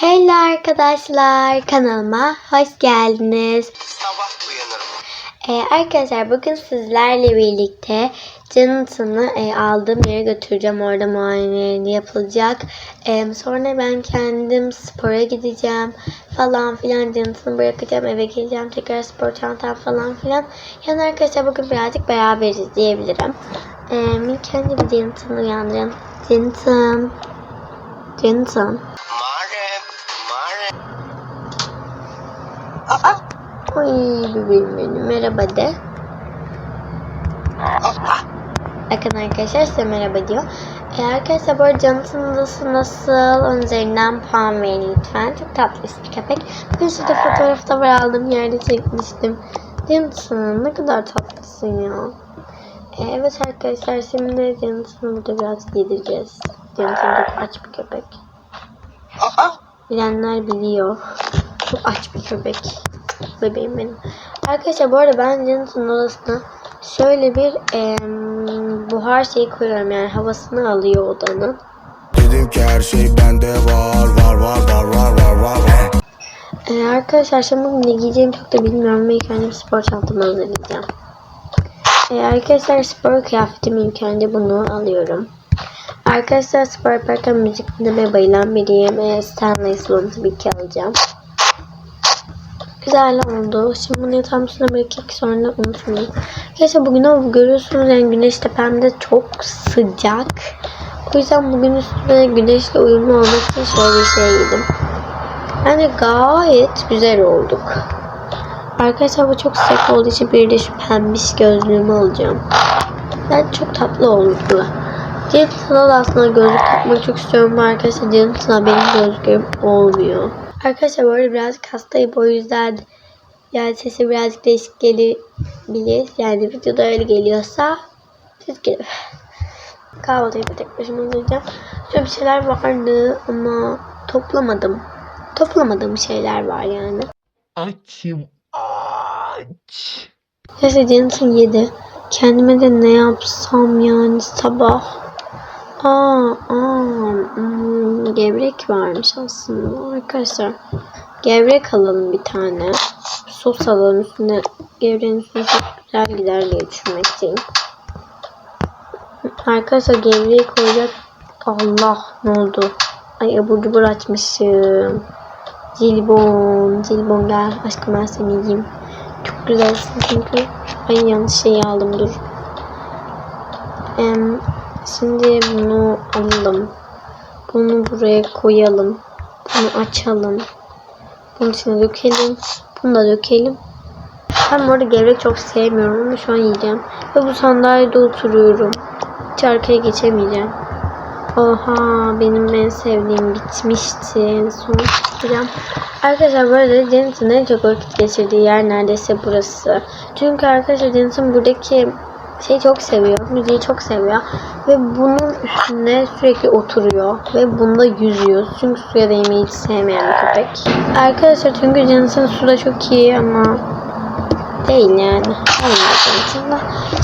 Hello arkadaşlar kanalıma hoş geldiniz. Sabah uyanırım. Ee, arkadaşlar bugün sizlerle birlikte Jonathan'ı e, aldığım yere götüreceğim. Orada muayenelerini yapılacak. Ee, sonra ben kendim spora gideceğim falan filan. Jonathan'ı bırakacağım eve geleceğim. Tekrar spor çantam falan filan. Yani arkadaşlar bugün birazcık beraberiz diyebilirim. Ee, ilk önce bir Jonathan'ı uyandıralım. Jonathan. Jonathan. Oy bebeğim benim. Merhaba de. Bakın arkadaşlar size merhaba diyor. E, arkadaşlar bu arada Jonathan'ın odası nasıl? Onun üzerinden puan verin lütfen. Çok tatlı bir köpek. Bugün şurada fotoğrafı da var aldığım yerde çekmiştim. Jonathan ne kadar tatlısın ya. E, evet arkadaşlar şimdi Jonathan'ı burada biraz yedireceğiz. Jonathan çok aç bir köpek. Bilenler biliyor. Çok aç bir köpek. Bebeğim benim. Arkadaşlar bu arada ben Jonathan'ın odasına şöyle bir e, buhar şeyi koyuyorum. Yani havasını alıyor odanın. Dedim ki her şey bende var var var var var var var. Ee, arkadaşlar şimdi ne giyeceğimi çok da bilmiyorum. Ben kendim spor çantamı hazırlayacağım. Ee, arkadaşlar spor kıyafetimi ilk bunu alıyorum. Arkadaşlar spor yaparken müzik dinlemeye bayılan biriyim. Ee, Stanley Sloan tabii ki alacağım. Güzel oldu. Şimdi bunu yatağın üstüne bırakıp sonra unutmayayım. Arkadaşlar bugün ama görüyorsunuz yani güneş tepemde çok sıcak. O yüzden bugün üstüne güneşle uyumlu olmak için şöyle bir şey giydim. Bence gayet güzel olduk. Arkadaşlar bu çok sıcak olduğu için bir de şu pembiş gözlüğümü alacağım. Ben çok tatlı oldu. Jonathan'a da aslında gözlük takmak çok istiyorum arkadaşlar Jonathan'a benim gözlüğüm olmuyor. Arkadaşlar arada birazcık hastayım o yüzden yani sesi birazcık değişik gelebilir. Yani videoda öyle geliyorsa siz gelin. Kahvaltıyı da tek başıma hazırlayacağım. Şöyle bir şeyler vardı ama toplamadım. Toplamadığım şeyler var yani. Açım aç. Neyse Jonathan yedi. Kendime de ne yapsam yani sabah. Aa, aa, hmm, gevrek varmış aslında arkadaşlar. Gevrek alalım bir tane. Sos alalım üstüne. Gevreğin üstüne çok güzel gider diye düşünmekteyim. Arkadaşlar gevreği koyacak. Allah ne oldu? Ay abur cubur açmışım. Cilbon, Cilbon gel aşkım ben seni yiyeyim. Çok güzelsin çünkü. Ay yanlış şeyi aldım dur. Em, şimdi bunu alalım. Bunu buraya koyalım. Bunu açalım. Bunun içine dökelim. Bunu da dökelim. Ben bu arada gevrek çok sevmiyorum ama şu an yiyeceğim. Ve bu sandalyede oturuyorum. Hiç arkaya geçemeyeceğim. Oha benim en sevdiğim bitmişti. Sonra çıkacağım. Arkadaşlar bu arada Jonathan'ın en çok vakit geçirdiği yer neredeyse burası. Çünkü arkadaşlar Jonathan buradaki şeyi çok seviyor. Müziği çok seviyor. Ve bunun üstünde sürekli oturuyor. Ve bunda yüzüyor. Çünkü suya değmeyi hiç sevmeyen bir köpek. Arkadaşlar çünkü Jonathan suda çok iyi ama değil yani.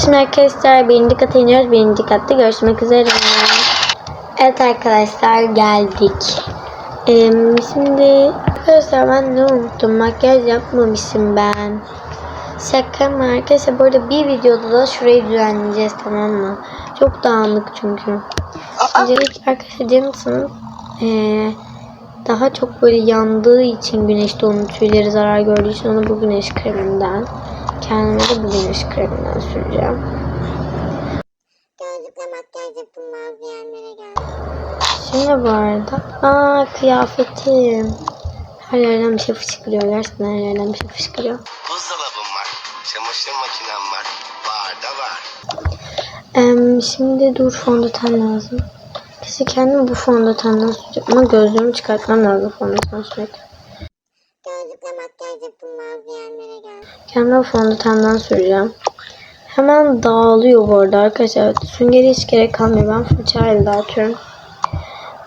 Şimdi arkadaşlar birinci kata iniyoruz. Birinci katta görüşmek üzere. Evet arkadaşlar geldik. Ee, şimdi arkadaşlar ben ne unuttum? Makyaj yapmamışım ben. Şaka mı arkadaşlar? Bu arada bir videoda da şurayı düzenleyeceğiz tamam mı? Çok dağınık çünkü. Öncelikle arkadaşlar Jonathan ee, daha çok böyle yandığı için güneşte onun tüyleri zarar gördüğü için onu bu güneş kreminden kendime de bu güneş kreminden süreceğim. Gözlükle makyaj yapılmaz diyenlere gel. Şimdi bu arada aa kıyafetim. Her yerden bir şey fışkırıyor. Gerçekten her yerden bir şey fışkırıyor. Buzdolabım var. Çamaşır makinem var. Var da var. Em, şimdi dur fondöten lazım. Kesin kendim bu fondötenden süreceğim. Ama gözlüğümü çıkartmam lazım fondöten sürekli. Gözlükle makyaj yapılmaz diyenlere gel. Kendim bu fondötenden süreceğim. Hemen dağılıyor bu arada arkadaşlar. Süngeri hiç gerek kalmıyor. Ben fırçayla dağıtıyorum.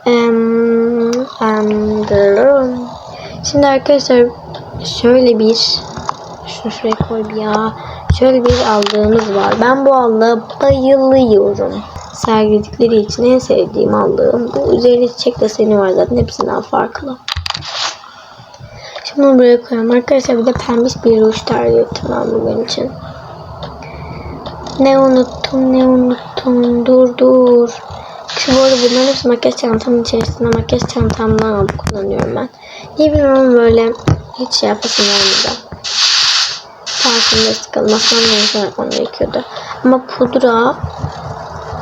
Em, em. Şimdi arkadaşlar şöyle bir şunu şuraya koy bir ya. Şöyle bir aldığımız var. Ben bu allığa bayılıyorum. Sergiledikleri için en sevdiğim allığım. Bu üzerinde çiçek deseni var zaten hepsinden farklı. Şimdi bunu buraya koyalım. Arkadaşlar bir de pembiş bir ruj tercihtim ben bugün için. Ne unuttum ne unuttum dur dur. Şu bu arada bunların hepsi makyaj çantamın içerisinde makyaj çantamdan kullanıyorum ben. Niye bilmiyorum böyle hiç şey yapasım gelmedi. Parfümde sıkalım. Aslında neyse yapmam gerekiyordu. Ama pudra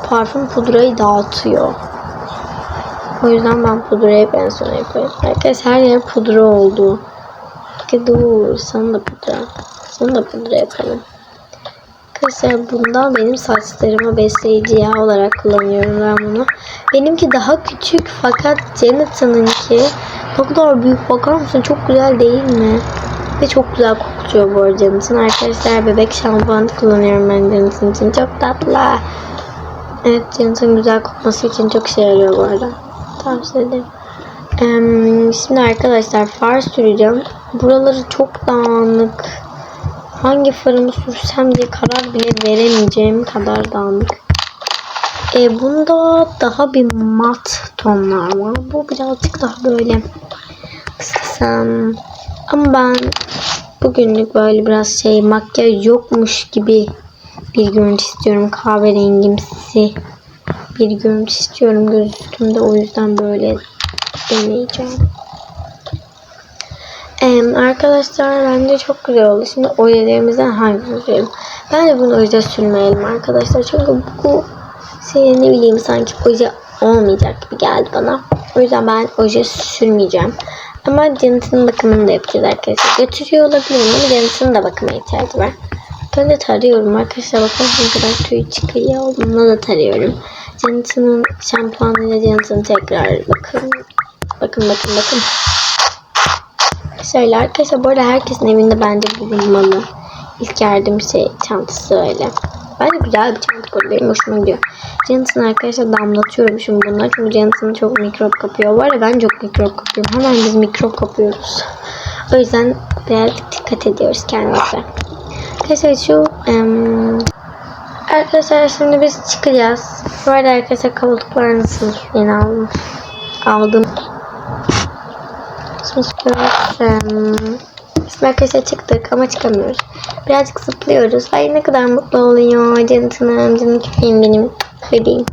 parfüm pudrayı dağıtıyor. O yüzden ben pudrayı en sona yapıyorum. Herkes her yer pudra oldu. Peki dur sana da pudra. Sana da pudra yapalım. Arkadaşlar bundan benim saçlarıma besleyici yağ olarak kullanıyorum ben bunu. Benimki daha küçük fakat Janet'ınınki ne kadar büyük bakar mısın? Çok güzel değil mi? Ve çok güzel kokuyor bu. Arkadaşlar bebek şampuanı kullanıyorum ben Janet'ın için. Çok tatlı. Evet Janet'ın güzel kokması için çok şey yarıyor bu arada. Tavsiye ederim. Em, şimdi arkadaşlar far süreceğim. Buraları çok dağınık. Hangi farımı sürsem diye karar bile veremeyeceğim kadar dağınık. E, bunda daha bir mat tonlar var. Bu birazcık daha böyle kısasam. Ama ben bugünlük böyle biraz şey makyaj yokmuş gibi bir görüntü istiyorum. Kahverengimsi bir görüntü istiyorum göz. O yüzden böyle deneyeceğim. Ee, arkadaşlar bence çok güzel oldu. Şimdi oyelerimizden hangisini sürelim? Bence bunu oje sürmeyelim arkadaşlar. Çünkü bu şey ne bileyim sanki oje olmayacak gibi geldi bana. O yüzden ben oje sürmeyeceğim. Ama Janet'ın bakımını da yapacağız arkadaşlar. Götürüyor olabilirim ama Janet'ın da bakıma ihtiyacı var. De tarıyorum arkadaşlar. Bakın ne kadar tüy çıkıyor. Bununla da tarıyorum. Janet'ın şampuanıyla Janet'ın tekrar bakın. Bakın bakın bakın. Şöyle arkadaşlar bu arada herkesin evinde bence bulunmalı. İlk yardım şey çantası öyle. Bence güzel bir çanta bu. Benim hoşuma gidiyor. Janet'ın arkadaşlar damlatıyorum şimdi bunlar. Çünkü Janet'ın çok mikrop kapıyor. Var ya ben çok mikrop kapıyorum. Hemen biz mikrop kapıyoruz. O yüzden birazcık dikkat ediyoruz kendimize. Arkadaşlar şu em, Arkadaşlar şimdi biz çıkacağız. Bu arada arkadaşlar koltuklar nasıl? Yeni aldım. Aldım. Şimdi. Şimdi arkadaşlar çıktık ama çıkamıyoruz. Birazcık zıplıyoruz. Ay ne kadar mutlu oluyor. Canım canım köpeğim benim. Bebeğim.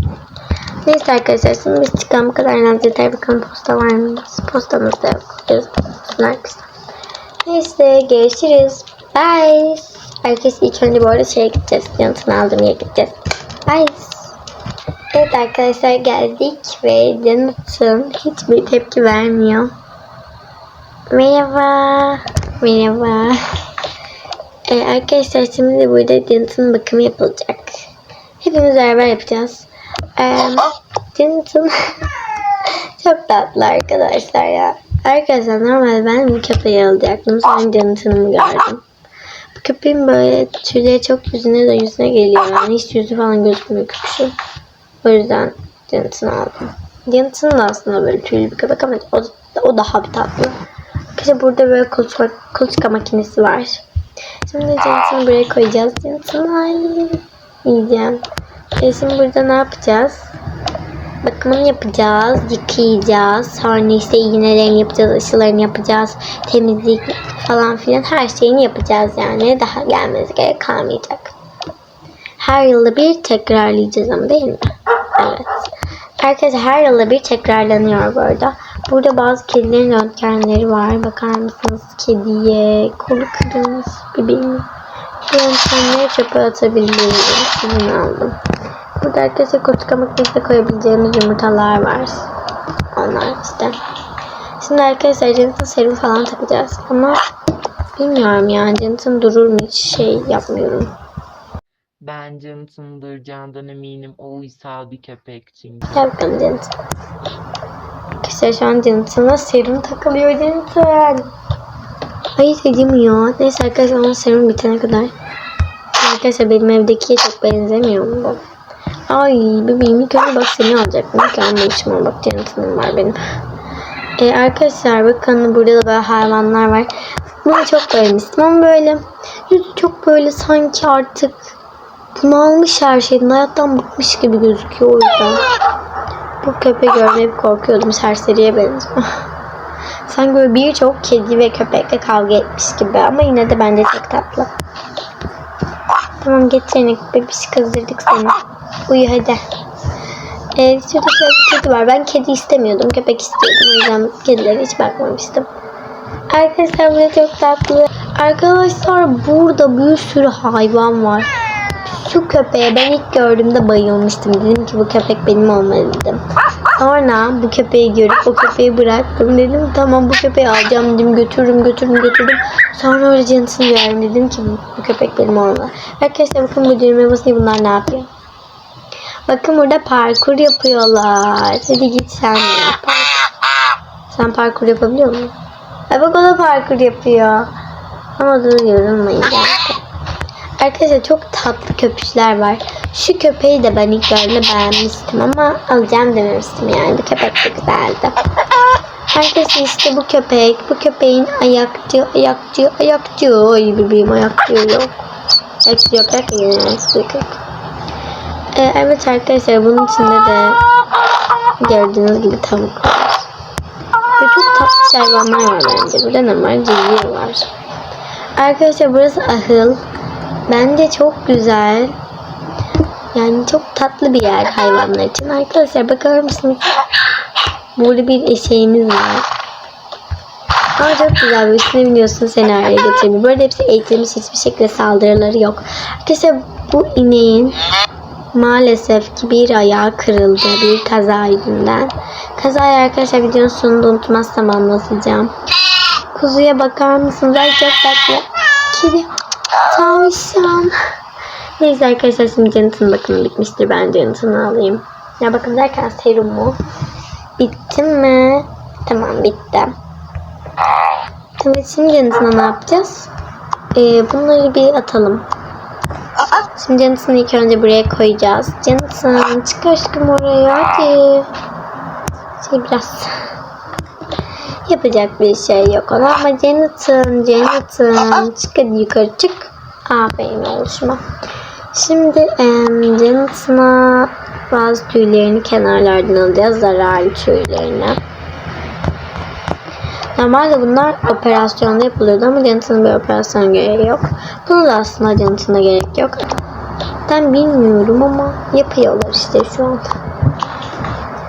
Neyse arkadaşlar şimdi biz çıkalım. Bu kadar naz yeter. Bakalım posta var mı? Postamız da yok. Arkadaşlar. Neyse görüşürüz. Bye. Herkes ilk önce bu arada şeye gideceğiz. Yanıtını aldığım yere gideceğiz. Bye. Evet arkadaşlar geldik ve Janet'ın hiçbir tepki vermiyor. Merhaba. Merhaba. Ee, arkadaşlar şimdi burada Janet'ın bakımı yapılacak. Hepimiz beraber yapacağız. Ee, Janet'ın çok tatlı arkadaşlar ya. Arkadaşlar normalde ben bu köpeği alacaktım. Sonra Janet'ını gördüm. Bu köpeğin böyle tüyleri çok yüzüne de yüzüne geliyor. Yani hiç yüzü falan gözükmüyor köpüşü. O yüzden Janet'ını aldım. Janet'ın da aslında böyle tüylü bir köpek ama o, o daha bir tatlı. İşte burada böyle kuluçka, kuluçka makinesi var. Şimdi Janet'ını buraya koyacağız. Janet'ını ay yiyeceğim. E şimdi burada ne yapacağız? Bakımını yapacağız, yıkayacağız. Sonra işte iğnelerini yapacağız, aşılarını yapacağız. Temizlik falan filan her şeyini yapacağız yani. Daha gelmenize gerek kalmayacak. Her yılda bir tekrarlayacağız ama değil mi? Evet. Arkadaşlar her yılda bir tekrarlanıyor bu arada. Burada bazı kedilerin röntgenleri var. Bakar mısınız kediye? Kolu kırılmış bebeğim. Bu röntgenleri çöpe atabiliriz. Bunu aldım. Burada arkadaşlar kuluçka makinesine koyabileceğimiz yumurtalar var. Onlar işte. Şimdi arkadaşlar Janet'ın serum falan takacağız. Ama bilmiyorum yani Janet'ın durur mu hiç şey yapmıyorum. Ben Jonathan'dır candan eminim. O uysal bir köpek çünkü. Gel bakalım Janet. Arkadaşlar şu an Janet'ına serum takılıyor Janet'ın. Hayır acımıyor. Neyse arkadaşlar onun serum bitene kadar. Arkadaşlar benim evdekiye çok benzemiyor mu? Ay bebeğim ilk önce bak seni alacaktım. İlk almışım ama bak Janet'ın var benim. Ee, arkadaşlar bakın burada da böyle hayvanlar var. Bunu çok beğenmiştim ama böyle yüzü çok böyle sanki artık bunalmış her şeyden hayattan bıkmış gibi gözüküyor o yüzden. Bu köpeği görmeye hep korkuyordum serseriye benziyor. Sanki böyle birçok kedi ve köpekle kavga etmiş gibi ama yine de bence çok tatlı. Tamam seni bebiş kızdırdık seni. Uyu hadi. Ee, şurada şöyle kedi var. Ben kedi istemiyordum. Köpek istiyordum. O yüzden kedilere hiç bakmamıştım. Arkadaşlar burada çok tatlı. Arkadaşlar burada bir sürü hayvan var. Şu köpeğe ben ilk gördüğümde bayılmıştım. Dedim ki bu köpek benim olmalı dedim. Sonra bu köpeği görüp o köpeği bıraktım. Dedim tamam bu köpeği alacağım dedim. Götürürüm götürürüm götürdüm. Sonra öyle canısını gördüm. Dedim ki bu, köpek benim olmalı. Arkadaşlar bakın bu düğmeye basınca bunlar ne yapıyor? Bakın burada parkur yapıyorlar. Hadi git sen. Sen parkur yapabiliyor musun? Ay bak o da parkur yapıyor. Ama dur yorulmayın. Arkadaşlar çok tatlı köpüşler var. Şu köpeği de ben ilk gördüğümde beğenmiştim ama alacağım dememiştim yani. Bu köpek de güzeldi. Arkadaşlar işte bu köpek. Bu köpeğin ayakçı, ayakçı, ayakçı. Ay bebeğim yok. Ayakçı yok. Ayakçı yok. Ayakçı yok. Ee, evet arkadaşlar bunun içinde de gördüğünüz gibi tavuk var. Ve çok tatlı hayvanlar var bence. Burada ne var? Var. Arkadaşlar burası ahıl. Bence çok güzel. Yani çok tatlı bir yer hayvanlar için. Arkadaşlar bakar mısınız? Burada bir eşeğimiz var. Ama çok güzel bir üstüne biniyorsun seni araya götürüyor. Burada hepsi eğitilmiş hiçbir şekilde saldırıları yok. Arkadaşlar bu ineğin maalesef ki bir ayağı kırıldı bir kaza yüzünden. Kazayı arkadaşlar videonun sonunda unutmazsam anlatacağım. Kuzuya bakar mısınız? Ay çok tatlı. Kedi. Tavşan. Neyse arkadaşlar şimdi Janet'ın bakımı bitmiştir. Ben Janet'ını alayım. Ya bakın derken serum mu? Bitti mi? Tamam bitti. Evet şimdi Janet'ına ne yapacağız? Ee, bunları bir atalım. Şimdi Janet'ını ilk önce buraya koyacağız. Janet'ın çık aşkım oraya hadi. Şey biraz yapacak bir şey yok ona ama Janet'ın Janet'ın çık hadi yukarı çık. Aferin oluşuma. Şimdi em, Janet'ına bazı tüylerini kenarlardan alacağız. Zararlı tüylerini. Normalde bunlar operasyonda yapılıyordu ama Janet'ın bir operasyon gereği yok. Bunu da aslında Janet'ına gerek yok. Ben bilmiyorum ama yapıyorlar işte şu an.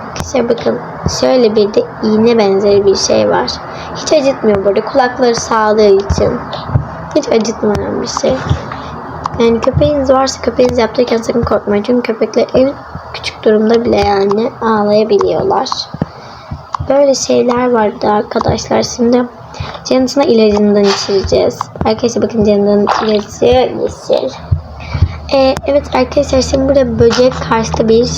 Arkadaşlar bakın şöyle bir de iğne benzeri bir şey var. Hiç acıtmıyor burada. Kulakları sağlığı için. Hiç acıtmayan bir şey. Yani köpeğiniz varsa köpeğiniz yaptırırken sakın korkmayın. Çünkü köpekler en küçük durumda bile yani ağlayabiliyorlar. Böyle şeyler vardı arkadaşlar. Şimdi Janet'ına ilacından içireceğiz. Arkadaşlar bakın Janet'ın ilacı yeşil. Ee, evet arkadaşlar şimdi burada böcek karşıtı bir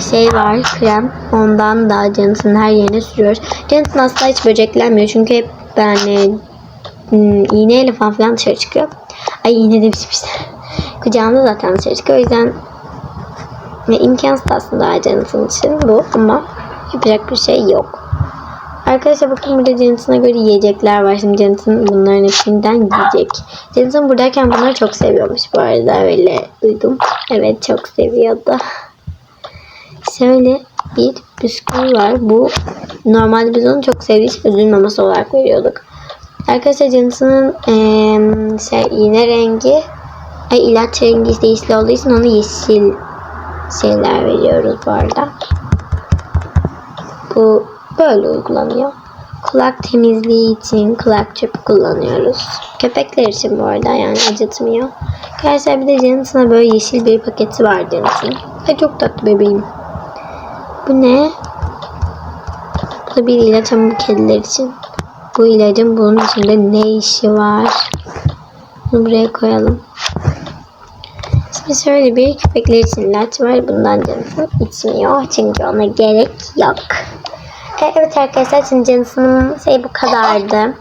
şey var krem. Ondan da Janet'ın her yerine sürüyoruz. Janet'ın asla hiç böceklenmiyor. Çünkü hep yani hmm, iğneyle falan filan dışarı çıkıyor. Ay iğne demişim işte. Kucağımda zaten dışarı çıkıyor. O yüzden ya, imkansız aslında Janet'ın için bu ama yapacak bir şey yok. Arkadaşlar bakın burada Janet'ına göre yiyecekler var. Şimdi Janet'ın bunların hepsinden yiyecek. Janet'ın buradayken bunları çok seviyormuş bu arada. Öyle duydum. Evet çok seviyordu. Şöyle bir bisküvi var. Bu normalde biz onu çok sevdiği için maması olarak veriyorduk. Arkadaşlar Janet'ın eee, şey, iğne rengi ay ilaç rengi yeşil olduğu için ona yeşil şeyler veriyoruz bu arada. Bu böyle uygulanıyor. Kulak temizliği için kulak çöpü kullanıyoruz. Köpekler için bu arada yani acıtmıyor. Arkadaşlar bir de Janet'ına böyle yeşil bir paketi var Janet'ın. Ay çok tatlı bebeğim. Bu ne? Bu da bir ilaç ama bu kediler için. Bu ilacın bunun içinde ne işi var? Bunu buraya koyalım. Şimdi şöyle bir köpekler için ilaç var. Bundan Janet'ın içmiyor. Çünkü ona gerek yok. E, Evet arkadaşlar şimdi Janet'ın şey bu kadardı.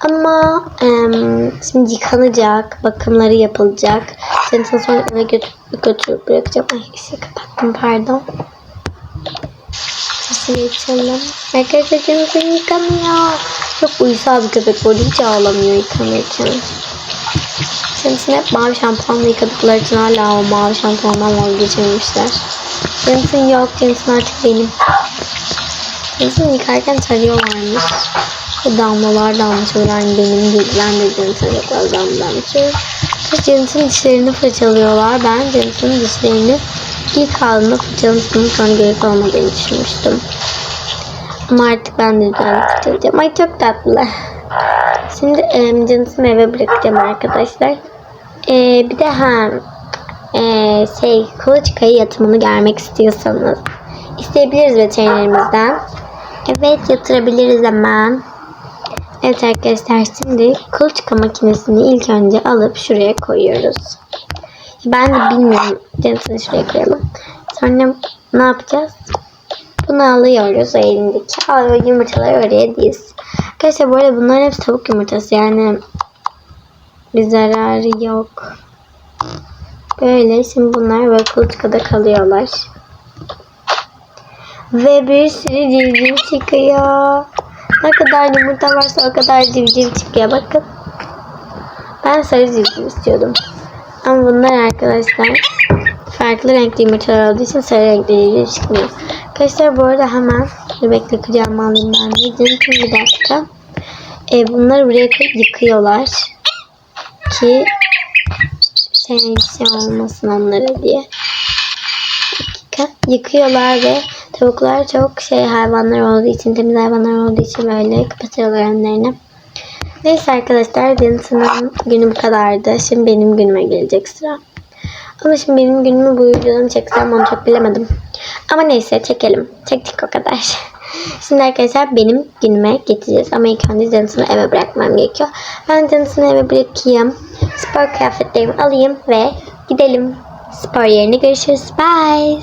Ama em, şimdi yıkanacak, bakımları yapılacak. Janet'ın sonra eve götürüp, götürüp bırakacağım. Ay ışığı kapattım pardon. Sesini açalım. Arkadaşlar Janet'ın yıkanıyor. Çok uysal bir köpek bu hiç ağlamıyor yıkanırken. Janet'ın hep mavi şampuanla yıkadıkları için hala o mavi şampuandan vazgeçememişler. Janet'ın yok, Janet'ın artık benim. Janet'ın yıkarken tarıyorlarmış. Ve damlalar. Yani benim değil. Ben de Jonathan'a çok fazla damla damlatıyorum. Sonra Jonathan'ın dişlerini fırçalıyorlar. Ben Jonathan'ın dişlerini ilk aldığımda fırçalamıştım. Sonra gerek olmadığını düşünmüştüm. Ama artık ben de düzenli fırçalayacağım. Ay çok tatlı. Şimdi e, Jonathan'ı eve bırakacağım arkadaşlar. E, bir de ha e, şey kuluçkayı yatımını görmek istiyorsanız isteyebiliriz veterinerimizden. Evet yatırabiliriz hemen. Evet arkadaşlar şimdi kuluçka makinesini ilk önce alıp şuraya koyuyoruz. Ben de bilmiyorum. Jonathan'ı şuraya koyalım. Sonra ne yapacağız? Bunu alıyoruz elindeki. Al yumurtaları oraya diz. Arkadaşlar bu arada bunların hepsi tavuk yumurtası yani bir zararı yok. Böyle şimdi bunlar böyle kuluçkada kalıyorlar. Ve bir sürü civciv çıkıyor. Ne kadar yumurta varsa o kadar civciv çıkıyor. Bakın. Ben sarı civciv istiyordum. Ama bunlar arkadaşlar farklı renkli yumurtalar olduğu için sarı renkli civciv çıkmıyor. Arkadaşlar bu arada hemen bekle kucağıma alayım ben de. Canım bir dakika. E, bunları buraya koyup yıkıyorlar. Ki şey olmasın onlara diye. Dakika. Yıkıyorlar ve tavuklar çok şey hayvanlar olduğu için, temiz hayvanlar olduğu için böyle kapatıyorlar önlerini. Neyse arkadaşlar Jonathan'ın günü bu kadardı. Şimdi benim günüme gelecek sıra. Ama şimdi benim günümü bu videodan çeksem onu çok bilemedim. Ama neyse çekelim. Çektik o kadar. Şimdi arkadaşlar benim günüme geçeceğiz. Ama ilk önce Jonathan'ı eve bırakmam gerekiyor. Ben Jonathan'ı eve bırakayım. Spor kıyafetlerimi alayım ve gidelim. Spor yerine görüşürüz. Bye.